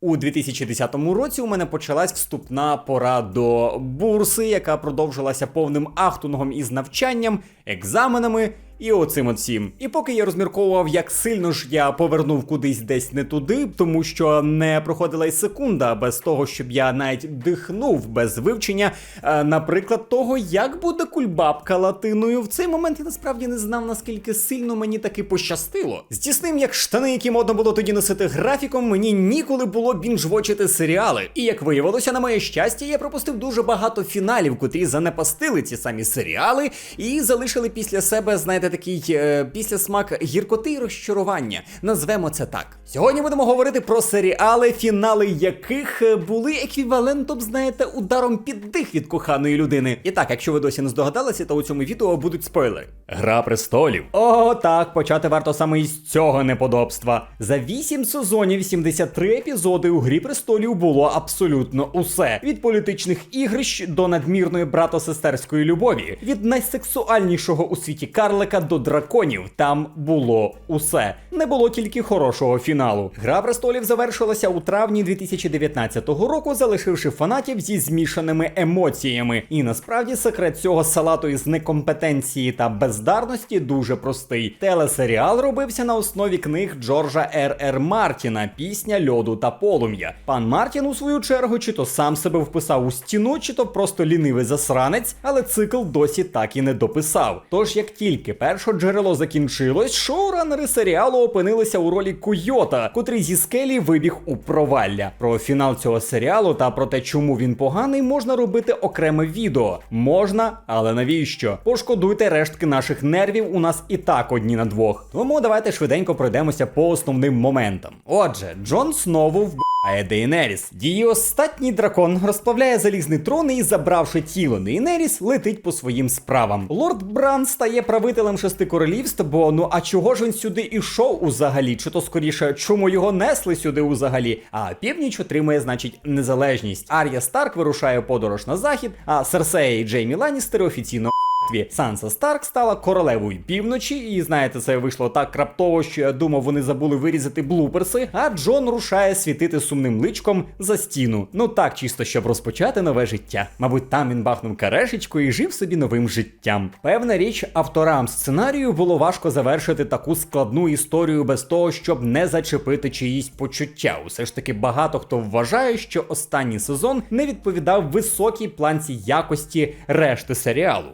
У 2010 році у мене почалась вступна пора до бурси, яка продовжилася повним ахтунгом із навчанням, екзаменами і оцим от всім. І поки я розмірковував, як сильно ж я повернув кудись десь не туди, тому що не проходила й секунда без того, щоб я навіть дихнув без вивчення, е, наприклад, того, як буде кульбабка латиною. В цей момент я насправді не знав, наскільки сильно мені таки пощастило. З тісним, як штани, які модно було тоді носити графіком, мені ніколи було бінжвочити серіали. І як виявилося, на моє щастя, я пропустив дуже багато фіналів, котрі занепастили ці самі серіали і залишили після себе, знаєте, такий е, післясмак гіркоти і розчарування. Назвемо це так. Сьогодні будемо говорити про серіали, фінали яких е, були еквівалентом, знаєте, ударом під дих від коханої людини. І так, якщо ви досі не здогадалися, то у цьому відео будуть спойлери. Гра престолів. О, так, почати варто саме із цього неподобства. За 8 сезонів 73 епізоди у Грі престолів було абсолютно усе: від політичних ігрищ до надмірної брато-сестерської любові, від найсексуальнішого у світі карлика до драконів. Там було усе. Не було тільки хорошого фіналу. Гра престолів завершилася у травні 2019 року, залишивши фанатів зі змішаними емоціями. І насправді секрет цього салату із некомпетенції та бездарності дуже простий. Телесеріал робився на основі книг Джорджа Р. Р. Мартіна, пісня льоду та полум'я. Пан Мартін, у свою чергу, чи то сам себе вписав у стіну, чи то просто лінивий засранець, але цикл досі так і не дописав. Тож, як тільки перше джерело закінчилось, шоуранери серіалу опинилися у ролі Куйота, котрий зі скелі вибіг у провалля. Про фінал цього серіалу та про те, чому він поганий, можна робити окреме відео. Можна, але навіщо? Пошкодуйте рештки наших нервів. У нас і так одні на двох. Тому давайте швиденько пройдемося по основним моментам. Отже, Джон знову вб. А Дейнеріс. Її остатній дракон розплавляє залізний трон і, забравши тіло Дейнеріс, летить по своїм справам. Лорд Бран стає правителем шести королівств, бо ну а чого ж він сюди ішов узагалі? Чи то скоріше, чому його несли сюди узагалі? А північ отримує, значить, незалежність. Ар'я Старк вирушає подорож на захід, а Серсея і Джеймі Ланністери офіційно битві Санса Старк стала королевою півночі, і знаєте, це вийшло так раптово, що я думав, вони забули вирізати блуперси. А Джон рушає світити сумним личком за стіну. Ну так, чисто щоб розпочати нове життя. Мабуть, там він бахнув карешечку і жив собі новим життям. Певна річ, авторам сценарію було важко завершити таку складну історію без того, щоб не зачепити чиїсь почуття. Усе ж таки багато хто вважає, що останній сезон не відповідав високій планці якості решти серіалу.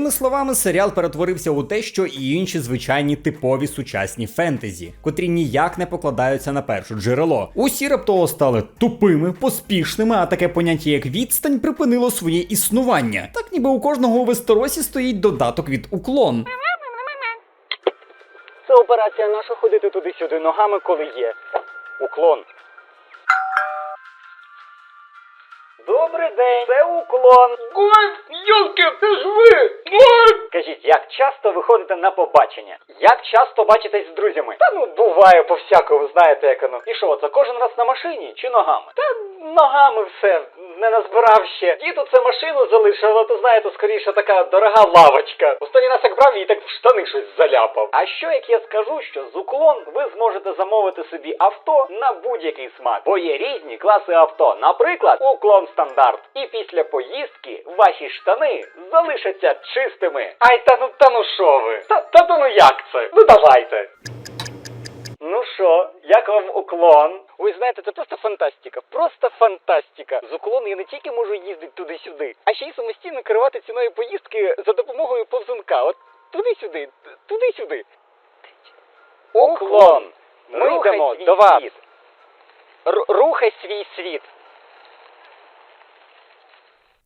Простими словами, серіал перетворився у те, що і інші звичайні типові сучасні фентезі, котрі ніяк не покладаються на перше джерело. Усі раптово стали тупими, поспішними, а таке поняття як відстань припинило своє існування. Так ніби у кожного у Вестеросі стоїть додаток від уклон. Це операція наша ходити туди-сюди ногами, коли є. Уклон. Добрий день, це уклон. Ой, Йолки, це ж ви! Ой! Кажіть, як часто ви ходите на побачення? Як часто бачитесь з друзями? Та ну буває по всякому, знаєте як воно. І що, це кожен раз на машині чи ногами? Та ногами все, не назбирав ще. Діду це машину залишив, але то знаєте, скоріше така дорога лавочка. Останній раз як брав її так в штани щось заляпав. А що як я скажу, що з уклон ви зможете замовити собі авто на будь-який смак, бо є різні класи авто. Наприклад, уклон стандарт. І після поїздки ваші штани залишаться чистими. Ай та ну та ну що ви? Та та та ну як це? Ну давайте. Ну що, як вам уклон? Ви знаєте, це просто фантастика. Просто фантастика. З уклону я не тільки можу їздити туди-сюди, а ще й самостійно керувати ціною поїздки за допомогою повзунка. От туди-сюди, туди-сюди. Уклон. Ми йдемо до вас. Р- рухай свій світ.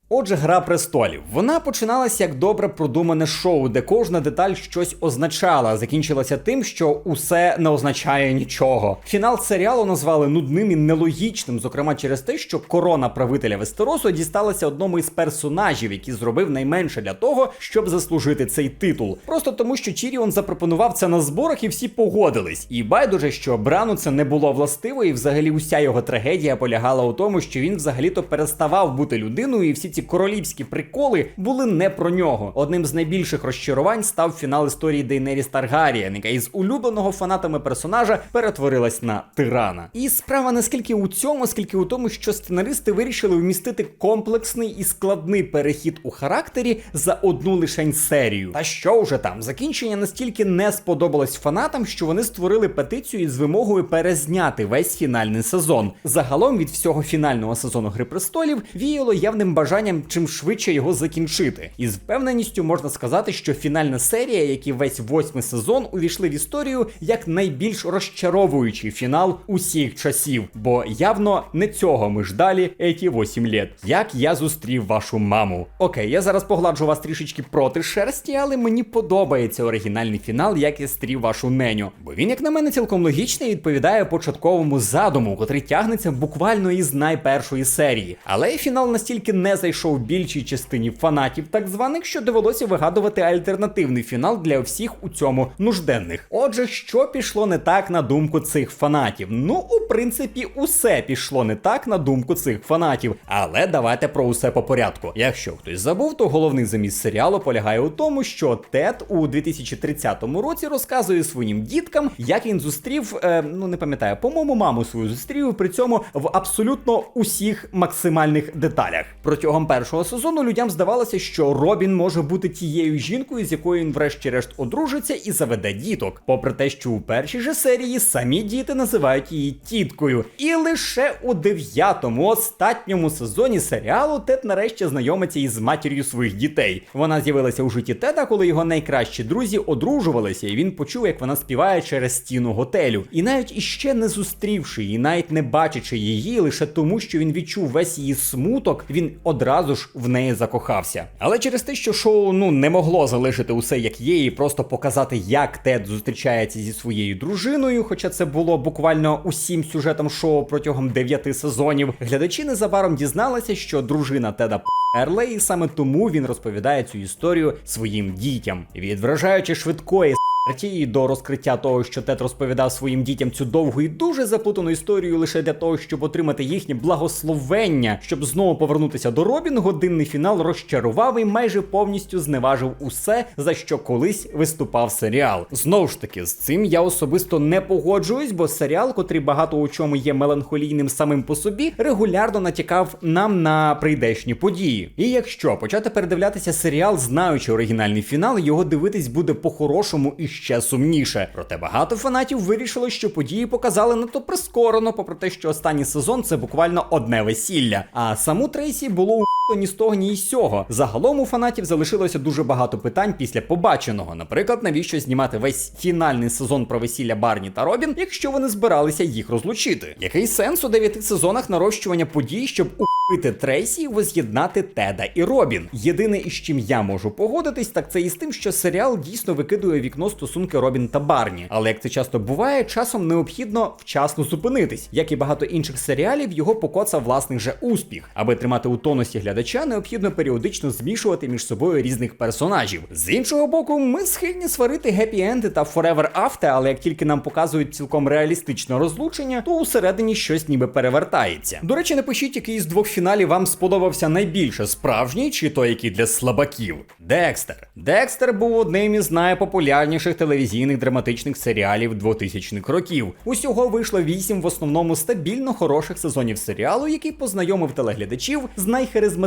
Отже, гра престолів. Вона починалася як добре продумане шоу, де кожна деталь щось означала. Закінчилася тим, що усе не означає нічого. Фінал серіалу назвали нудним і нелогічним, зокрема через те, що корона правителя Вестеросу дісталася одному із персонажів, який зробив найменше для того, щоб заслужити цей титул. Просто тому, що Чіріон запропонував це на зборах, і всі погодились. І байдуже, що Брану це не було властиво, і взагалі уся його трагедія полягала у тому, що він взагалі-то переставав бути людиною, і всі ці королівські приколи були не про нього. Одним з найбільших розчарувань став фінал історії Дейнеріс Таргарієн, яка із улюбленого фанатами персонажа перетворилась на тирана. І справа не скільки у цьому, скільки у тому, що сценаристи вирішили вмістити комплексний і складний перехід у характері за одну лишень серію. Та що вже там, закінчення настільки не сподобалось фанатам, що вони створили петицію із вимогою перезняти весь фінальний сезон. Загалом від всього фінального сезону Гри престолів віяло явним бажанням чим швидше його закінчити. І з впевненістю можна сказати, що фінальна серія, як і весь восьмий сезон, увійшли в історію як найбільш розчаровуючий фінал усіх часів. Бо явно не цього ми ждали еті 8 літ. Як я зустрів вашу маму. Окей, я зараз погладжу вас трішечки проти шерсті, але мені подобається оригінальний фінал, як я стрів вашу неню. Бо він, як на мене, цілком логічний і відповідає початковому задуму, котрий тягнеться буквально із найпершої серії. Але фінал настільки не зайшов більшій частині фанатів, так званих, що довелося вигадувати альтернативний фінал для всіх у цьому нужденних. Отже, що пішло не так на думку цих фанатів? Ну, у принципі, усе пішло не так на думку цих фанатів. Але давайте про усе по порядку. Якщо хтось забув, то головний заміс серіалу полягає у тому, що Тед у 2030 році розказує своїм діткам, як він зустрів, е, ну не пам'ятаю, по-моєму, маму свою зустрів, при цьому в абсолютно усіх максимальних деталях. Протягом першого сезону людям здавалося, що Робін може бути тією жінкою, з якою він врешті-решт одружиться і заведе діток. Попри те, що у першій же серії самі діти називають її тіткою. І лише у дев'ятому останньому сезоні серіалу Тед нарешті знайомиться із матір'ю своїх дітей. Вона з'явилася у житті Теда, коли його найкращі друзі одружувалися, і він почув, як вона співає через стіну готелю. І навіть іще не зустрівши її, навіть не бачачи її, лише тому, що він відчув весь її смуток, він одразу ж в неї закохався. Але через те, що шоу ну не могло залишити усе як є, і просто показати, як Тед зустрічається зі своєю дружиною, хоча це було буквально усім сюжетом шоу протягом дев'яти сезонів. Глядачі незабаром дізналися, що дружина Теда Ерли, і саме тому він розповідає цю історію своїм дітям. Від вражаючи швидкої і до розкриття того, що Тед розповідав своїм дітям цю довгу і дуже заплутану історію лише для того, щоб отримати їхнє благословення, щоб знову повернутися до Робін, годинний фінал розчарував і майже повністю зневажив усе, за що колись виступав серіал. Знову ж таки, з цим я особисто не погоджуюсь, бо серіал, котрий багато у чому є меланхолійним самим по собі, регулярно натякав нам на прийдешні події. І якщо почати передивлятися серіал, знаючи оригінальний фінал, його дивитись буде по-хорошому і ще сумніше. Проте багато фанатів вирішили, що події показали надто прискорено, попри те, що останній сезон це буквально одне весілля. А саму Трейсі було у ні з того, ні з сього. Загалом у фанатів залишилося дуже багато питань після побаченого. Наприклад, навіщо знімати весь фінальний сезон про весілля Барні та Робін, якщо вони збиралися їх розлучити? Який сенс у дев'яти сезонах нарощування подій, щоб Пити Трейсі і воз'єднати Теда і Робін. Єдине, із чим я можу погодитись, так це із тим, що серіал дійсно викидує вікно стосунки Робін та Барні. Але як це часто буває, часом необхідно вчасно зупинитись. Як і багато інших серіалів, його покоцав власний же успіх. Аби тримати у тонусі глядача, необхідно періодично змішувати між собою різних персонажів. З іншого боку, ми схильні сварити гепі-енди та Forever After, але як тільки нам показують цілком реалістичне розлучення, то усередині щось ніби перевертається. До речі, напишіть, який з двох фіналі вам сподобався найбільше справжній чи той, який для слабаків. Декстер. Декстер був одним із найпопулярніших телевізійних драматичних серіалів 2000-х років. Усього вийшло вісім в основному стабільно хороших сезонів серіалу, який познайомив телеглядачів з найхаризматичнішим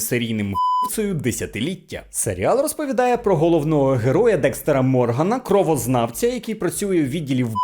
серійним вбивцею десятиліття. Серіал розповідає про головного героя Декстера Моргана, кровознавця, який працює в відділі в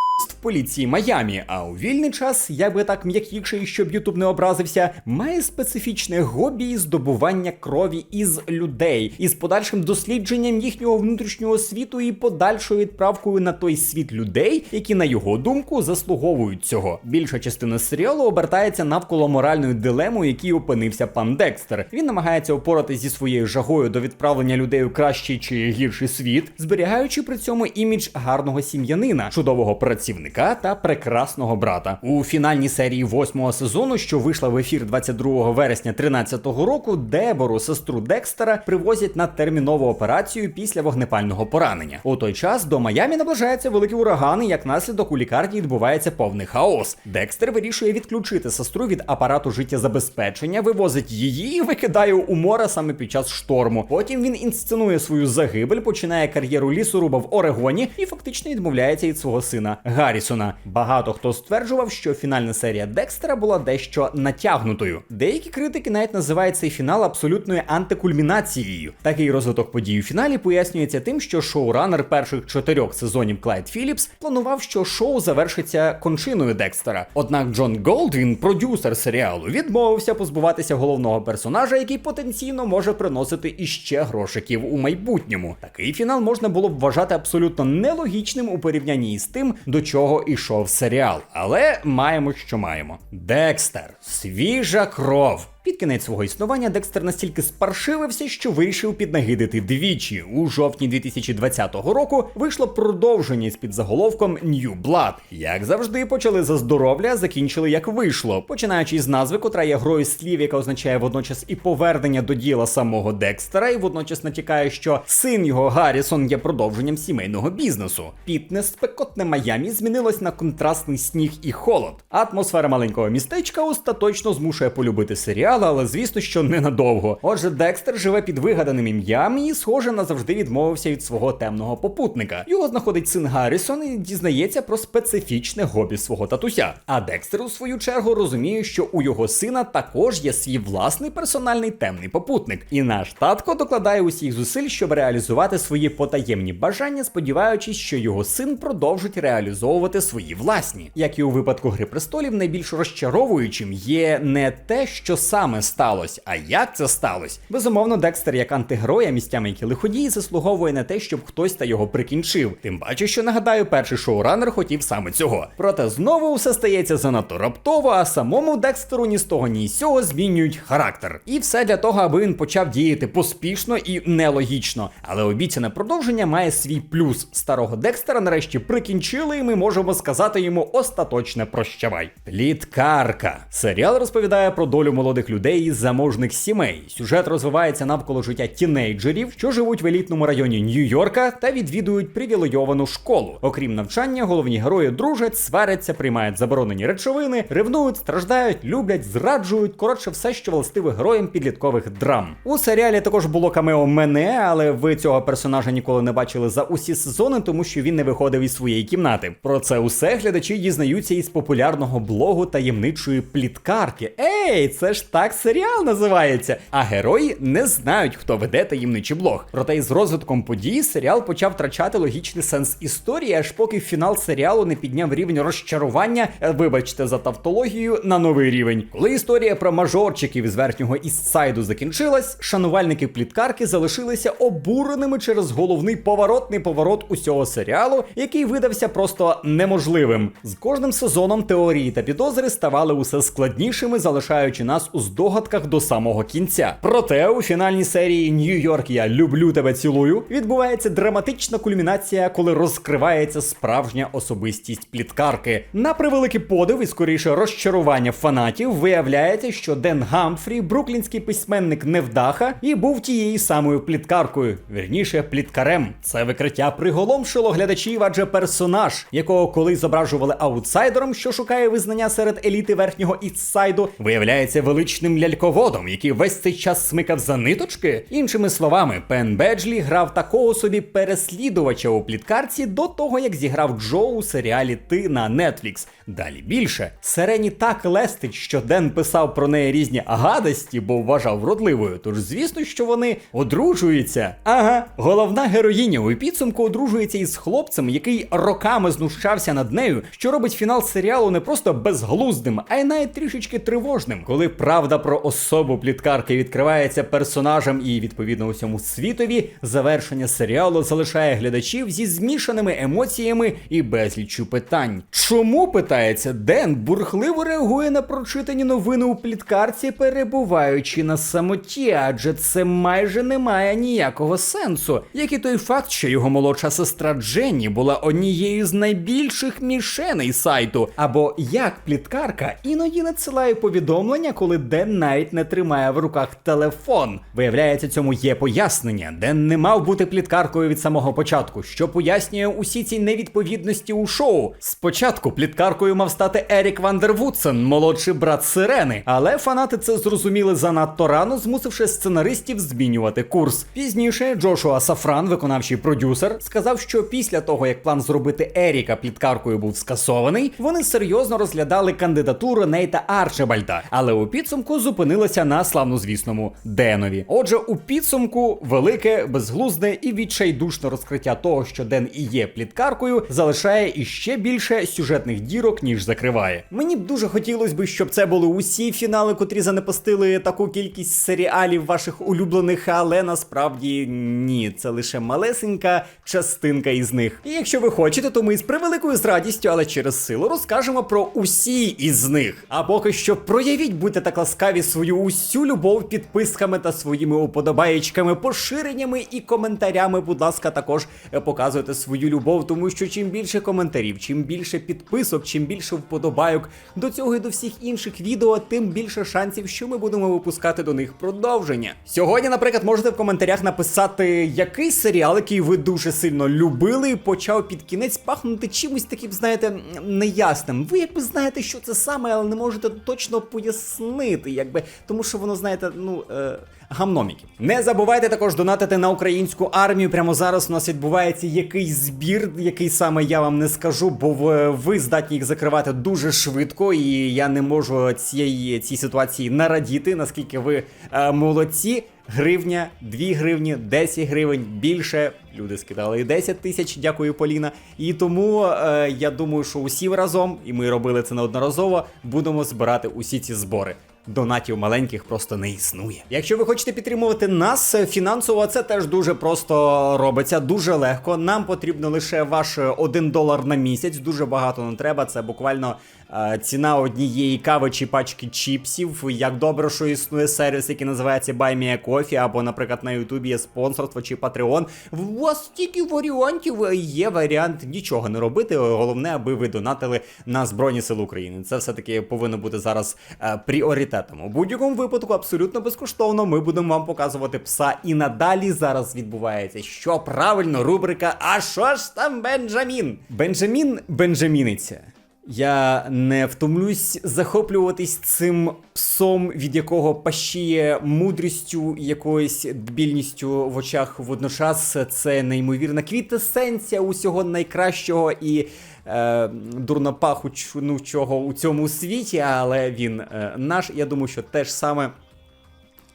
поліції Майамі, а у вільний час, як би так м'якіше, щоб Ютуб не образився, має специфічне хобі із здобування крові із людей, із подальшим дослідженням їхнього внутрішнього світу і подальшою відправкою на той світ людей, які, на його думку, заслуговують цього. Більша частина серіалу обертається навколо моральної дилеми, у якій опинився пан Декстер. Він намагається опоратись зі своєю жагою до відправлення людей у кращий чи гірший світ, зберігаючи при цьому імідж гарного сім'янина, чудового працівника та прекрасного брата. У фінальній серії восьмого сезону, що вийшла в ефір 22 вересня 2013 року, Дебору, сестру Декстера, привозять на термінову операцію після вогнепального поранення. У той час до Майамі наближається великий ураган, і як наслідок у лікарні відбувається повний хаос. Декстер вирішує відключити сестру від апарату життєзабезпечення, вивозить її і викидає у море саме під час шторму. Потім він інсценує свою загибель, починає кар'єру лісоруба в Орегоні і фактично відмовляється від свого сина Гаррісона. Багато хто стверджував, що фінальна серія Декстера була дещо натягнутою. Деякі критики навіть називають цей фінал абсолютною антикульмінацією. Такий розвиток подій у фіналі пояснюється тим, що шоуранер перших чотирьох сезонів Клайд Філіпс планував, що шоу завершиться кончиною Декстера. Однак Джон Голдвін, продюсер серіалу, відмовився позбуватися головного персонажа, який потенційно може приносити іще грошиків у майбутньому. Такий фінал можна було б вважати абсолютно нелогічним у порівнянні з тим, до чого ішов серіал. Але маємо, що маємо. Декстер, свіжа кров. Під кінець свого існування Декстер настільки спаршивився, що вирішив піднагидити двічі. У жовтні 2020 року вийшло продовження з під заголовком New Blood. Як завжди, почали за здоров'я, закінчили як вийшло, починаючи з назви, котра є грою слів, яка означає водночас і повернення до діла самого Декстера, і водночас натякає, що син його Гаррісон є продовженням сімейного бізнесу. Пітне спекотне Майамі змінилось на контрастний сніг і холод. Атмосфера маленького містечка остаточно змушує полюбити серіал, але звісно, що ненадовго. Отже, Декстер живе під вигаданим ім'ям і, схоже, назавжди відмовився від свого темного попутника. Його знаходить син Гаррісон і дізнається про специфічне хобі свого татуся. А Декстер, у свою чергу, розуміє, що у його сина також є свій власний персональний темний попутник. І наш татко докладає усіх зусиль, щоб реалізувати свої потаємні бажання, сподіваючись, що його син продовжить реалізовувати свої власні. Як і у випадку Гри престолів, найбільш розчаровуючим є не те, що саме сталося, а як це сталося. Безумовно, Декстер, як антигерой, а місцями як і лиходій, заслуговує на те, щоб хтось та його прикінчив. Тим паче, що нагадаю, перший шоуранер хотів саме цього. Проте знову все стається занадто раптово, а самому Декстеру ні з того, ні з цього змінюють характер. І все для того, аби він почав діяти поспішно і нелогічно. Але обіцяне продовження має свій плюс. Старого Декстера нарешті прикінчили, і ми можемо сказати йому остаточне прощавай. Пліткарка. Серіал розповідає про долю молодих людей із заможних сімей. Сюжет розвивається навколо життя тінейджерів, що живуть в елітному районі Нью-Йорка та відвідують привілейовану школу. Окрім навчання, головні герої дружать, сваряться, приймають заборонені речовини, ревнують, страждають, люблять, зраджують. Коротше, все, що властиве героям підліткових драм. У серіалі також було камео мене, але ви цього персонажа ніколи не бачили за усі сезони, тому що він не виходив із своєї кімнати. Про це усе глядачі дізнаються із популярного блогу таємничої пліткарки. Ей, це ж так серіал називається. А герої не знають, хто веде таємничий блог. Проте із розвитком подій серіал почав втрачати логічний сенс історії, аж поки фінал серіалу не підняв рівень розчарування, е, вибачте за тавтологію, на новий рівень. Коли історія про мажорчиків із верхнього Істсайду закінчилась, шанувальники пліткарки залишилися обуреними через головний поворотний поворот усього серіалу, який видався просто неможливим. З кожним сезоном теорії та підозри ставали усе складнішими, залишаючи нас у здогадках до самого кінця. Проте у фінальній серії Нью-Йорк Я люблю тебе цілую відбувається драматична кульмінація, коли розкривається справжня особистість пліткарки. На превеликий подив і скоріше розчарування фанатів виявляється, що Ден Гамфрі, бруклінський письменник невдаха, і був тією самою пліткаркою, вірніше, пліткарем. Це викриття приголомшило глядачів, адже персонаж, якого колись зображували аутсайдером, що шукає визнання серед еліти верхнього ітсайду, виявляється величним ляльководом, який весь цей час смикав за ниточки. Іншими словами, Пен Беджлі грав такого собі переслідувача у пліткарці до того, як зіграв Джо у серіалі Ти на Netflix. Далі більше. Сирені так лестить, що Ден писав про неї різні гадості, бо вважав вродливою. Тож звісно, що вони одружуються. Ага, головна героїня у підсумку одружується із хлопцем, який роками знущався над нею, що робить фінал серіалу не просто безглуздим, а й навіть трішечки тривожним. Коли правда про особу пліткарки відкривається персонажем і відповідно усьому світові, завершення серіалу залишає глядачів зі змішаними емоціями і безліччю питань. Чому питається Ден бурхливо реагує на прочитані новини у пліткарці, перебуваючи на самоті, адже це майже не має ніякого сенсу, як і той факт, що його молодша сестра Дженні була однією з найбільших мішеней сайту, або як пліткарка іноді надсилає повідомлення, коли Ден навіть не тримає в руках телефон. Виявляється, цьому є пояснення. Ден не мав бути пліткаркою від самого початку, що пояснює усі ці невідповідності у шоу. Спочатку пліткаркою мав стати Ерік Вандервудсен, молодший брат Сирени, але фанати це зрозуміли занадто рано, змусивши сценаристів змінювати курс. Пізніше Джошуа Сафран, виконавчий продюсер, сказав, що після того, як план зробити Еріка пліткаркою був скасований, вони серйозно розглядали кандидатуру Нейта Арчебальда, але у підсумку зупинилися на славнозвісному Денові. Отже, у підсумку велике, безглузде і відчайдушне розкриття того, що Ден і є пліткаркою, залишає іще більше сюжетних дірок, ніж закриває. Мені б дуже хотілося б, щоб це були усі фінали, котрі занепастили таку кількість серіалів ваших улюблених, але насправді ні, це лише малесенька частинка із них. І якщо ви хочете, то ми з превеликою з радістю, але через силу розкажемо про усі із них. А поки що проявіть, будьте так ласкаві свою усю любов підписками та своїми уподобаєчками, поширеннями і коментарями. Будь ласка, також е, показуйте свою любов, тому що чим більше коментарів, чим більше підписок, чим більше вподобайок до цього і до всіх інших відео, тим більше шансів, що ми будемо випускати до них продовження. Сьогодні, наприклад, можете в коментарях написати, який серіал, який ви дуже сильно любили, і почав під кінець пахнути чимось таким, знаєте, неясним. Ви якби знаєте, що це саме, але не можете точно пояснити, якби тому, що воно знаєте, ну. Е... Гамноміки. Не забувайте також донатити на українську армію. Прямо зараз у нас відбувається якийсь збір, який саме я вам не скажу, бо ви, здатні їх закривати дуже швидко, і я не можу цієї цій ситуації нарадіти, наскільки ви е, молодці. Гривня, 2 гривні, 10 гривень більше. Люди скидали і 10 тисяч. Дякую, Поліна. І тому е, я думаю, що усі разом, і ми робили це неодноразово, будемо збирати усі ці збори. Донатів маленьких просто не існує. Якщо ви хочете підтримувати нас е, фінансово, це теж дуже просто робиться, дуже легко. Нам потрібно лише ваш 1 долар на місяць. Дуже багато не треба. Це буквально е, ціна однієї кави чи пачки чіпсів. Як добре, що існує сервіс, який називається Buy Me a Coffee, або, наприклад, на Ютубі є спонсорство чи Patreon. У вас стільки варіантів є варіант нічого не робити. Головне, аби ви донатили на Збройні Сили України. Це все-таки повинно бути зараз е, пріоритетом. У будь-якому випадку, абсолютно безкоштовно, ми будемо вам показувати пса. І надалі зараз відбувається, що правильно, рубрика А що ж там Бенджамін? Бенджамін Бенджаміниться. Я не втомлюсь захоплюватись цим псом, від якого пащіє мудрістю і якоюсь дбільністю в очах водночас. Це неймовірна квітесенція усього найкращого і е, дурнопахучого у цьому світі, але він е, наш. Я думаю, що те ж саме.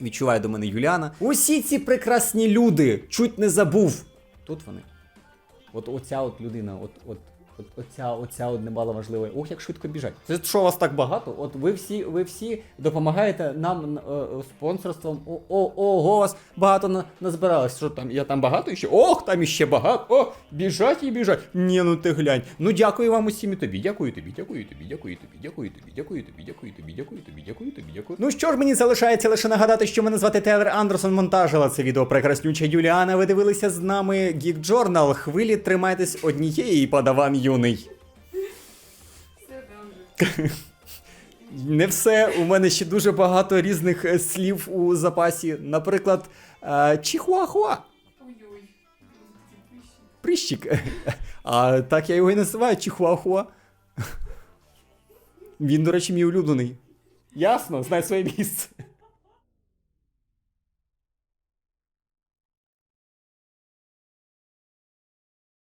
Відчуває до мене Юліана. Усі ці прекрасні люди чуть не забув. Тут вони. От оця от людина, от, от, от оця, оця от немало важлива. Ох, як швидко біжать. Це що вас так багато? От ви всі, ви всі допомагаєте нам е, е, спонсорством. О, о, ого, вас багато на, назбиралось. Що там? Я там багато ще? Ох, там іще багато. О, біжать і біжать. Ні, ну ти глянь. Ну дякую вам усім і тобі. Дякую тобі, дякую тобі, дякую тобі, дякую тобі, дякую тобі, дякую тобі, дякую тобі, дякую тобі, дякую. Ну що ж, мені залишається лише нагадати, що мене звати Тейлор Андерсон. Монтажила це відео прекраснюча Юліана. Ви дивилися з нами Geek Journal. Хвилі тримайтесь однієї, падаван юний. Не все. У мене ще дуже багато різних е, слів у запасі. Наприклад, е, чихуахуа. Прищик. А так я його і називаю чихуахуа. Він, до речі, мій улюблений. Ясно, знай своє місце.